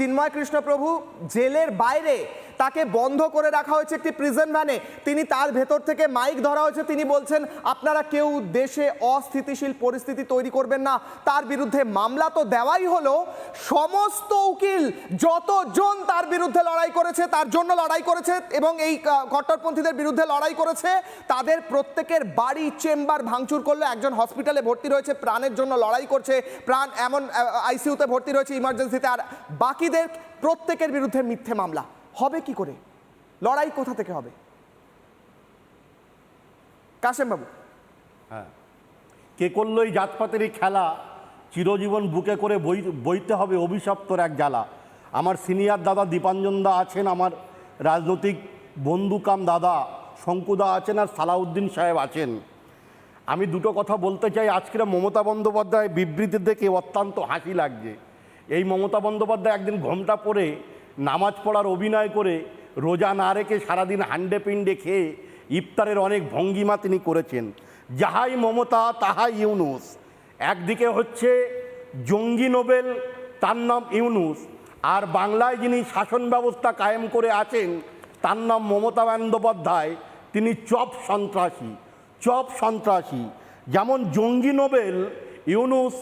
চিন্ময় কৃষ্ণপ্রভু জেলের বাইরে তাকে বন্ধ করে রাখা হয়েছে একটি প্রিজন ভ্যানে তিনি তার ভেতর থেকে মাইক ধরা হয়েছে। তিনি বলছেন, আপনারা কেউ দেশে অস্থিতিশীল পরিস্থিতি তৈরি করবেন না। তার বিরুদ্ধে মামলা তো দেওয়াই হলো। সমস্ত উকিল যতজন তার বিরুদ্ধে লড়াই করেছে, তার জন্য লড়াই করেছে এবং এই কট্টরপন্থীদের বিরুদ্ধে লড়াই করেছে। তাদের প্রত্যেকের বাড়ি চেম্বার ভাঙচুর করল। একজন হসপিটালে ভর্তি রয়েছে, প্রাণের জন্য লড়াই করছে। প্রাণ এমন আইসিউতে ভর্তি রয়েছে ইমার্জেন্সিতে আর বাকিদের প্রত্যেকের বিরুদ্ধে মিথ্যে মামলা। হবে কি করে? লড়াই কোথা থেকে হবে? কাশেম বাবু। হ্যাঁ। কে করল এই জাতপাতের এই খেলা, চিরজীবন বুকে করে বই, বইতে হবে অভিশপ্তর এক জ্বালা। আমার সিনিয়র দাদা দীপাঞ্জন দা আছেন, আমার রাজনৈতিক বন্ধুকাম দাদা শঙ্কুদা আছেন আর সালাউদ্দিন সাহেব আছেন। আমি দুটো কথা বলতে চাই। আজকের মমতা বন্দ্যোপাধ্যায় বিবৃতি দেখে অত্যন্ত হাসি লাগছে। এই মমতা বন্দ্যোপাধ্যায় একদিন ঘোমটা পরে নামাজ পড়ার অভিনয় করে রোজা না রেখে সারাদিন হান্ডে পিণ্ডে খেয়ে ইফতারের অনেক ভঙ্গিমা তিনি করেছেন। যাহাই মমতা, তাহাই ইউনুস। একদিকে হচ্ছে জঙ্গি নোবেল, তার নাম ইউনুস। আর বাংলায় যিনি শাসন ব্যবস্থা কায়েম করে আছেন, তার নাম মমতা বন্দ্যোপাধ্যায়। তিনি চপ সন্ত্রাসী চপ সন্ত্রাসী। যেমন জঙ্গি নোবেল, ইউনুস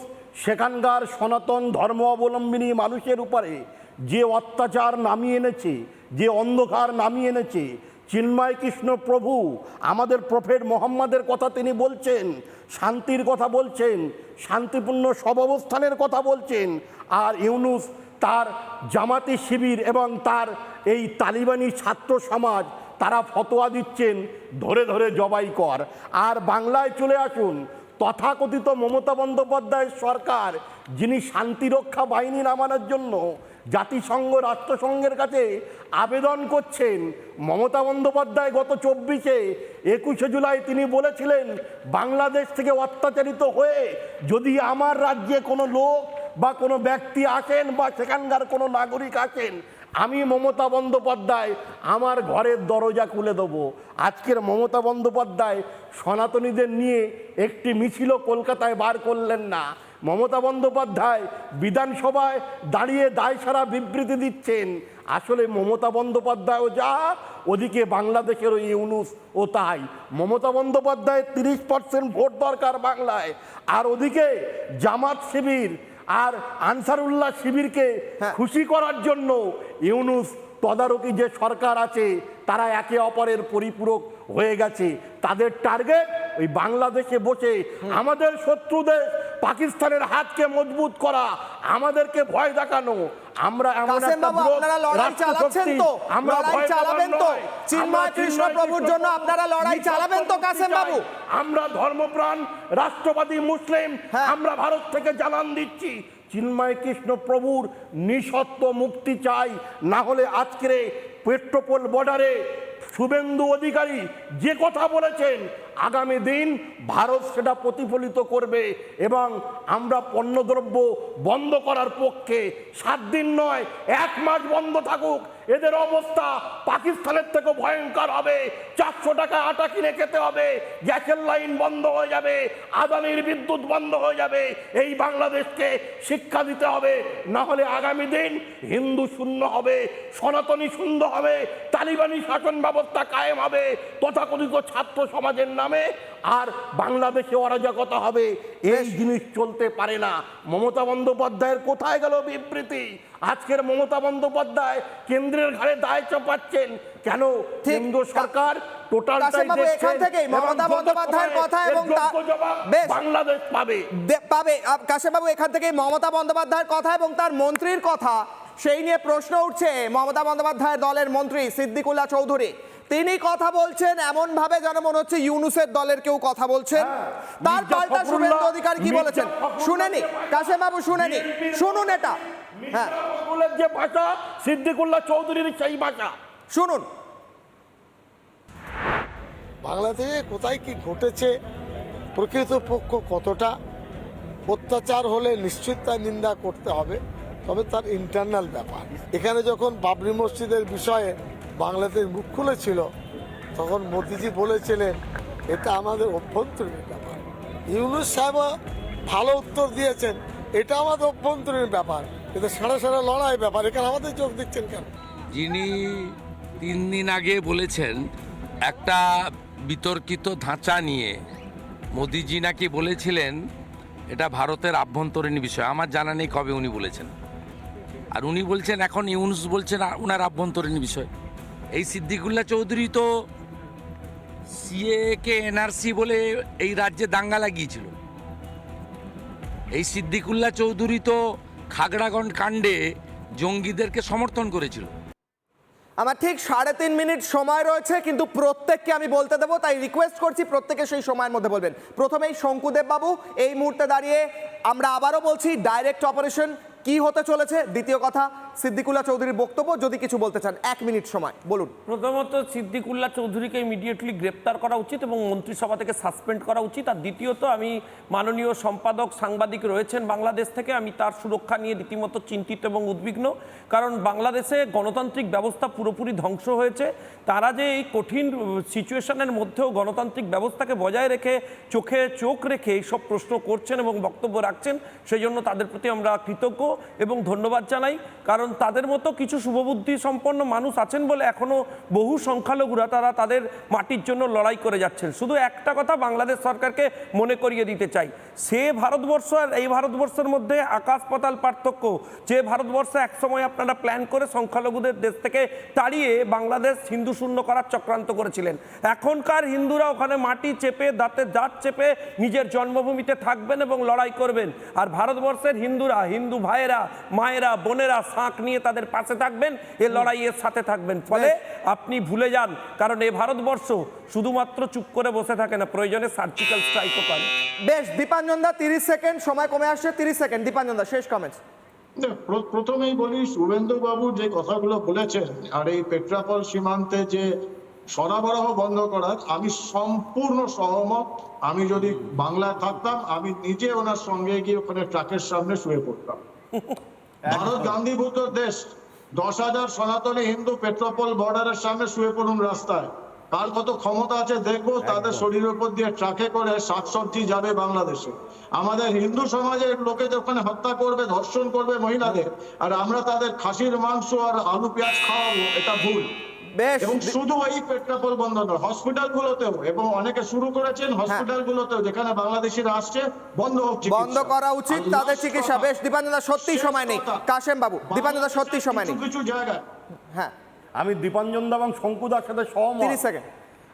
সেখানকার সনাতন ধর্ম অবলম্বিনী মানুষের উপরে যে অত্যাচার নামিয়ে এনেছে, যে অন্ধকার নামিয়ে এনেছে, চিন্ময় কৃষ্ণ প্রভু, আমাদের প্রফেট মোহাম্মদের কথা তিনি বলছেন, শান্তির কথা বলছেন, শান্তিপূর্ণ সবাবস্থানের কথা বলছেন, আর ইউনুস তার জামাতি শিবির এবং তার এই তালিবানি ছাত্র সমাজ, তারা ফতোয়া দিচ্ছেন, ধরে ধরে জবাই কর। আর বাংলায় চলে আসুন, তথাকথিত মমতা বন্দ্যোপাধ্যায়ের সরকার, যিনি শান্তিরক্ষা বাহিনী নামানোর জন্য জাতিসংঘ রাষ্ট্রসংঘের কাছে আবেদন করছেন। মমতা বন্দ্যোপাধ্যায় গত চব্বিশে, একুশে জুলাই তিনি বলেছিলেন, বাংলাদেশ থেকে অত্যাচারিত হয়ে যদি আমার রাজ্যে কোনো লোক বা কোনো ব্যক্তি আসেন বা সেখানকার কোনো নাগরিক আসেন, আমি মমতা বন্দ্যোপাধ্যায় আমার ঘরের দরজা খুলে দেবো। আজকের মমতা বন্দ্যোপাধ্যায় সনাতনীদের নিয়ে একটি মিছিল কলকাতায় বার করলেন না। মমতা বন্দ্যোপাধ্যায় বিধানসভায় দাঁড়িয়ে দায় সারা বিবৃতি দিচ্ছেন। আসলে মমতা বন্দ্যোপাধ্যায়ও যা ওদিকে বাংলাদেশের ওই ইউনুস ও তাই। মমতা বন্দ্যোপাধ্যায়ের তিরিশ পার্সেন্ট ভোট দরকার বাংলায়। আর ওদিকে জামাত শিবির আর আনসারুল্লাহ শিবিরকে খুশি করার জন্য ইউনুস তদারকি যে সরকার আছে তারা একে অপরের পরিপূরক হয়ে গেছে। তাদের টার্গেট ওই বাংলাদেশে বসে আমাদের শত্রুদের পাকিস্তানের হাতকে মজবুত করা আমাদেরকে ভয় দেখানো। আমরা এমন একটা আপনারা লড়াই চালাচ্ছেন তো? আমরা লড়াই চালাবেন তো? চিন্ময় কৃষ্ণ প্রভুর জন্য আপনারা লড়াই চালাবেন তো কাসেম। বাবু? আমরা ধর্মপ্রাণ রাষ্ট্রবাদী মুসলিম হ্যাঁ। আমরা ভারত থেকে জানান দিচ্ছি চিন্ময় কৃষ্ণ প্রভুর নিঃশর্ত মুক্তি চাই। না হলে আজকের পেট্রোপোল বর্ডারে শুভেন্দু অধিকারী যে কথা বলেছেন, আগামী দিন ভারত সেটা প্রতিফলিত করবে এবং আমরা পণ্যদ্রব্য বন্ধ করার পক্ষে সাত দিন নয়, এক মাস বন্ধ থাকুক। এদের অবস্থা পাকিস্তানের থেকে ভয়ঙ্কর হবে। চারশো টাকা আটা কিনে খেতে হবে। গ্যাসের লাইন বন্ধ হয়ে যাবে। আদানির বিদ্যুৎ বন্ধ হয়ে যাবে। এই বাংলাদেশকে শিক্ষা দিতে হবে। না হলে আগামী দিন হিন্দু শূন্য হবে সনাতনী শূন্য হবে তালিবানি শাসন ব্যবস্থা কায়েম হবে তথাকথিত ছাত্র সমাজের নামে আর বাংলাদেশে অরাজকতা হবে। এই জিনিস চলতে পারে না। মমতা বন্দ্যোপাধ্যায়ের কোথায় গেল বিবৃতি? আজকের মমতা বন্দ্যোপাধ্যায় কেন্দ্রের ঘাড়ে দায় চাপাচ্ছেন। কেন? কেন্দ্র সরকার এখান থেকেই মমতা বন্দ্যোপাধ্যায়ের কথা এবং। বাংলাদেশ পাবে। পাবে। কাশেমবাবু এখান থেকে মমতা বন্দ্যোপাধ্যায়ের কথা এবং তার মন্ত্রীর কথা সেই নিয়ে প্রশ্ন উঠছে মমতা বন্দ্যোপাধ্যায়ের দলের মন্ত্রী সিদ্দিকুল্লাহ চৌধুরী। তিনি কথা বলছেন এমন ভাবে যেন মনে হচ্ছে ইউনুসের দলের কেউ কথা বলছেন। তার মির্জা পাল্টা শুভেন্দু অধিকারী কি বলেছেন? শুনেনি। যে বাবু শুনেনি। শুনুন এটা। হ্যাঁ। যে ভাষা সিদ্দিকুল্লাহ চৌধুরীর সেই ভাষা। শুনুন। বাংলা থেকে কোথায় কি ঘটেছে প্রকৃতপক্ষ কতটা অত্যাচার হলে নিশ্চিত তার নিন্দা করতে হবে তবে তার ইন্টারনাল ব্যাপার। এখানে যখন বাবরি মসজিদের বিষয়ে বাংলাদেশ মুখ খুলেছিল, তখন মোদিজি বলেছিলেন, এটা আমাদের অভ্যন্তরীণ ব্যাপার। ইউনুস সাহেব ভালো উত্তর দিয়েছেন, এটা আমাদের অভ্যন্তরীণ ব্যাপার। কিন্তু সারা সারা লড়াই ব্যাপার, এখানে আমাদের চোখ দিচ্ছেন কেন? যিনি তিন দিন আগে বলেছেন, একটা বিতর্কিত ধাঁচা নিয়ে মোদিজি নাকি বলেছিলেন, এটা ভারতের আভ্যন্তরীণ বিষয়। আমার জানা নেই কবে উনি বলেছেন। আর উনি বলছেন, এখন ইউনুস বলছেন ওনার আভ্যন্তরীণ বিষয়। এই সিদ্দিকুল্লাহ চৌধুরী তো সিএ কে এনআরসি বলে এই রাজ্যে দাঙ্গা লাগিয়েছিল। এই সিদ্দিকুল্লাহ চৌধুরী তো খাগড়াগঞ্জ কাণ্ডে জঙ্গিদেরকে সমর্থন করেছিল। আমার ঠিক সাড়ে তিন মিনিট সময় রয়েছে, কিন্তু প্রত্যেককে আমি বলতে দেবো, তাই রিকোয়েস্ট করছি প্রত্যেকে সেই সময়ের মধ্যে বলবেন। প্রথমেই শঙ্কুদেব বাবু, এই মুহূর্তে দাঁড়িয়ে আমরা আবারও বলছি ডাইরেক্ট অপারেশন কি হতে চলেছে? দ্বিতীয় কথা সিদ্দিকুল্লাহ চৌধুরীর বক্তব্য, যদি কিছু বলতে চান, এক মিনিট সময়, বলুন। প্রথমত, সিদ্দিকুল্লাহ চৌধুরীকে ইমিডিয়েটলি গ্রেপ্তার করা উচিত এবং মন্ত্রিসভা থেকে সাসপেন্ড করা উচিত। আর দ্বিতীয়ত, আমি মাননীয় সম্পাদক, সাংবাদিক রয়েছেন বাংলাদেশ থেকে, আমি তার সুরক্ষা নিয়ে রীতিমতো চিন্তিত এবং উদ্বিগ্ন। কারণ বাংলাদেশে গণতান্ত্রিক ব্যবস্থা পুরোপুরি ধ্বংস হয়েছে। তারা যে এই কঠিন সিচুয়েশনের মধ্যেও গণতান্ত্রিক ব্যবস্থাকে বজায় রেখে, চোখে চোখ রেখে এইসব প্রশ্ন করছেন এবং বক্তব্য রাখছেন, সেই জন্য তাদের প্রতি আমরা কৃতজ্ঞ এবং ধন্যবাদ জানাই। কারণ তাদের মতো কিছু শুভবুদ্ধি সম্পন্ন মানুষ আছেন বলে এখনও বহু সংখ্যালঘুরা তারা তাদের মাটির জন্য লড়াই করে যাচ্ছেন। শুধু একটা কথা বাংলাদেশ সরকারকে মনে করিয়ে দিতে চাই। সে ভারতবর্ষ আর এই ভারতবর্ষের মধ্যে আকাশ পাতাল পার্থক্য, যে ভারতবর্ষে একসময় আপনারা প্ল্যান করে সংখ্যালঘুদের দেশ থেকে তাড়িয়ে বাংলাদেশ হিন্দু শূন্য করার চক্রান্ত করেছিলেন। এখনকার হিন্দুরা ওখানে মাটি চেপে দাঁতে দাঁত চেপে নিজের জন্মভূমিতে থাকবেন এবং লড়াই করবেন। আর ভারতবর্ষের হিন্দুরা, হিন্দু ভাইয়েরা, মায়েরা, বোনেরা শাঁখ নিয়ে তাদের পাশে থাকবেন এ লড়াইয়ের সাথে থাকবেন। ফলে আপনি ভুলে যান কারণ এ ভারতবর্ষ শুধুমাত্র চুপ করে বসে থাকে না প্রয়োজনে সার্জিক্যাল স্ট্রাইকও করে। বেশ দীপাঞ্জন দা তিরিশ সেকেন্ড সময় কমে আসছে তিরিশ সেকেন্ড। দীপাঞ্জন দা শেষ কমেন্টস প্রথমেই বলি শুভেন্দু বাবু যে কথাগুলো বলেছেন আর এই পেট্রাপল সীমান্তে যে সরবরাহ বন্ধ করার আমি সম্পূর্ণ সহমত। আমি যদি বাংলায় থাকতাম আমি নিজে ওনার সঙ্গে গিয়ে ওখানে ট্রাকের সামনে শুয়ে পড়তাম। ভারত গান্ধীভূত দেশ। দশ হাজার সনাতনী হিন্দু পেট্রোপল বর্ডারের সামনে শুয়ে পড়ুন রাস্তায়। কার কত ক্ষমতা আছে দেখব তাদের শরীরের উপর দিয়ে ট্রাকে করে শাকসবজি যাবে বাংলাদেশে। আমাদের হিন্দু সমাজের লোকে ওখানে হত্যা করবে ধর্ষণ করবে মহিলাদের আর আমরা তাদের খাসির মাংস আর আলু পেঁয়াজ খাওয়াবো এটা ভুল। বেশ। এবং শুধু এই পেট্রাপল বন্ধ নয় হসপিটাল গুলোতেও এবং অনেকে শুরু করেছেন হসপিটাল গুলোতেও যেখানে বাংলাদেশিরা আসছে বন্ধ হোক বন্ধ করা উচিত তাদের চিকিৎসা। বেশ দীপাঞ্জন দা সত্যি সময় নেই। কাশেম বাবু দীপাঞ্জন দা সত্যি সময় নেই। কিছু জায়গায় হ্যাঁ। আমি দীপাঞ্জন দা এবং শঙ্কুদার সাথে সহমত। তিরিশ সেকেন্ড।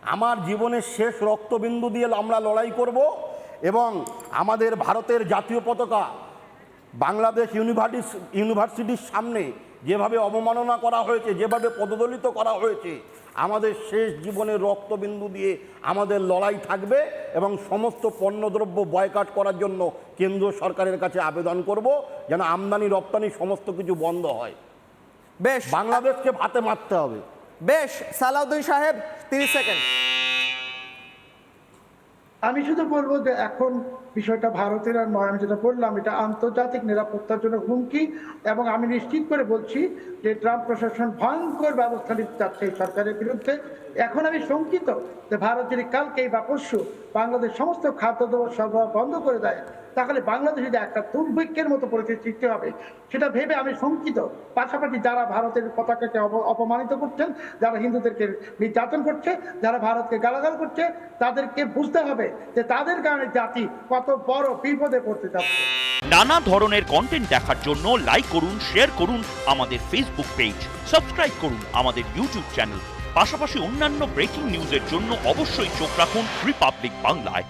আমার জীবনের শেষ রক্তবিন্দু দিয়ে আমরা লড়াই করব এবং আমাদের ভারতের জাতীয় পতাকা বাংলাদেশ ইউনিভার্সিটি ইউনিভার্সিটির সামনে যেভাবে অবমাননা করা হয়েছে যেভাবে পদদলিত করা হয়েছে আমাদের শেষ জীবনের রক্তবিন্দু দিয়ে আমাদের লড়াই থাকবে এবং সমস্ত পণ্যদ্রব্য বয়কাট করার জন্য কেন্দ্র সরকারের কাছে আবেদন করব যেন আমদানি রপ্তানি সমস্ত কিছু বন্ধ হয়। বেশ। বাংলাদেশকে ভাতে মারতে হবে। বেশ সালাউদ্দিন সাহেব তিরিশ সেকেন্ড। আমি শুধু বলব যে এখন বিষয়টা ভারতের আর নয়, আমি যেটা বললাম, এটা আন্তর্জাতিক নিরাপত্তার জন্য হুমকি এবং আমি নিশ্চিত করে বলছি যে ট্রাম্প প্রশাসন ভয়ঙ্কর ব্যবস্থা নিতে চাচ্ছে এই সরকারের বিরুদ্ধে। এখন আমি শঙ্কিত যে ভারত যদি কালকেই বা পরশু বাংলাদেশ সমস্ত খাদ্যদ্রব্য সরবরাহ বন্ধ করে দেয় তাহলে বাংলাদেশে যে একটা দুর্ভিক্ষের মতো পরিস্থিতি সৃষ্টি হবে। সেটা ভেবে আমি শঙ্কিত। পাশাপাশি যারা ভারতের পতাকাকে অপমানিত করছেন, যারা হিন্দুদেরকে নির্যাতন করছে, যারা ভারতকে গালাগাল করছে, তাদেরকে বুঝতে হবে যে তাদের কারণে জাতি কত বড় বিপদে পড়তে যাচ্ছে। নানা ধরনের কন্টেন্ট দেখার জন্য লাইক করুন শেয়ার করুন আমাদের ফেসবুক পেজ সাবস্ক্রাইব করুন আমাদের ইউটিউব চ্যানেল পাশাপাশি অন্যান্য ব্রেকিং নিউজের জন্য অবশ্যই চোখ রাখুন রিপাবলিক বাংলায়